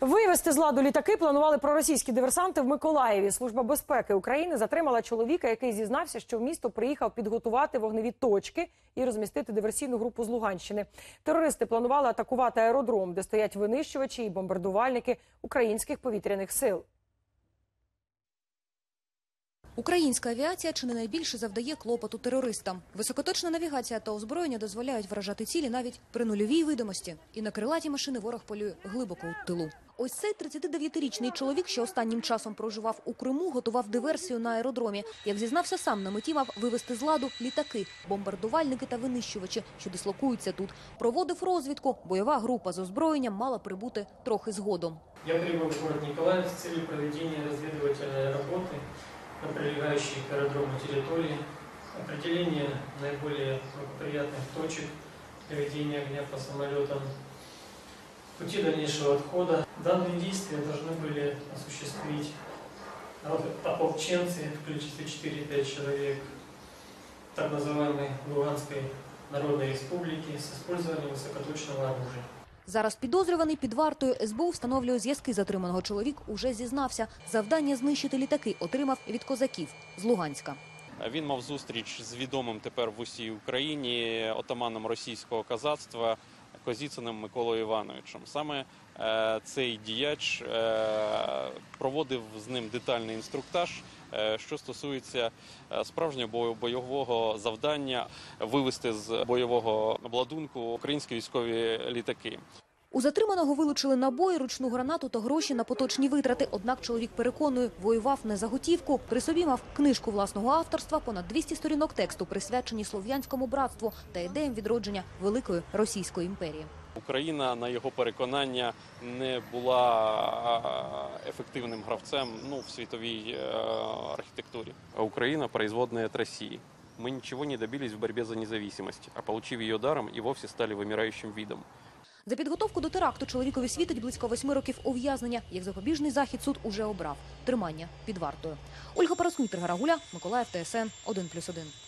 Вивезти з ладу літаки планували проросійські диверсанти в Миколаєві. Служба безпеки України затримала чоловіка, який зізнався, що в місто приїхав підготувати вогневі точки і розмістити диверсійну групу з Луганщини. Терористи планували атакувати аеродром, де стоять винищувачі і бомбардувальники українських повітряних сил. Українська авіація чи не найбільше завдає клопоту терористам. Високоточна навігація та озброєння дозволяють вражати цілі навіть при нульовій видимості. І на крилаті машини ворог полює глибоко у тилу. Ось цей 39-річний чоловік, що останнім часом проживав у Криму, готував диверсію на аеродромі. Як зізнався сам, на меті мав вивести з ладу літаки, бомбардувальники та винищувачі, що дислокуються тут. Проводив розвідку. Бойова група з озброєнням мала прибути трохи згодом. Я прибыл в город Николаев с целью проведения разведывательной работы на прилегающей к аэродрому территории, определения наиболее благоприятных точек для ведения огня по самолетам, пути дальнейшего отхода. Данные действия должны были осуществить ополченцы в количестве 4-5 человек так называемой Луганской Народной Республики с использованием высокоточного оружия. Зараз підозрюваний під вартою СБУ встановлює зв'язки затриманого чоловік. Уже зізнався. Завдання знищити літаки отримав від козаків з Луганська. Він мав зустріч з відомим тепер в усій Україні отаманом російського казацтва Козіциним Миколою Івановичем. Саме е, цей діяч е, проводив з ним детальний інструктаж, е, що стосується е, справжнього бойового завдання вивести з бойового обладунку українські військові літаки. У затриманого вилучили набої, ручну гранату та гроші на поточні витрати. Однак чоловік переконує, воював не за готівку. При собі мав книжку власного авторства, понад 200 сторінок тексту, присвячені слов'янському братству та ідеям відродження великої російської імперії. Україна, на його переконання, не була ефективним гравцем ну, в світовій е, архітектурі. А Украина производная от России. Мы ничего не добились в борьбе за независимость, а получив ее даром, и вовсе стали вымирающим видом. За підготовку до теракту чоловікові світить близько восьми років ув'язнення. Як запобіжний захід суд уже обрав тримання під вартою. Ольга Параскун, Ігор Гарагуля, Миколаїв, ТСН 1+,1.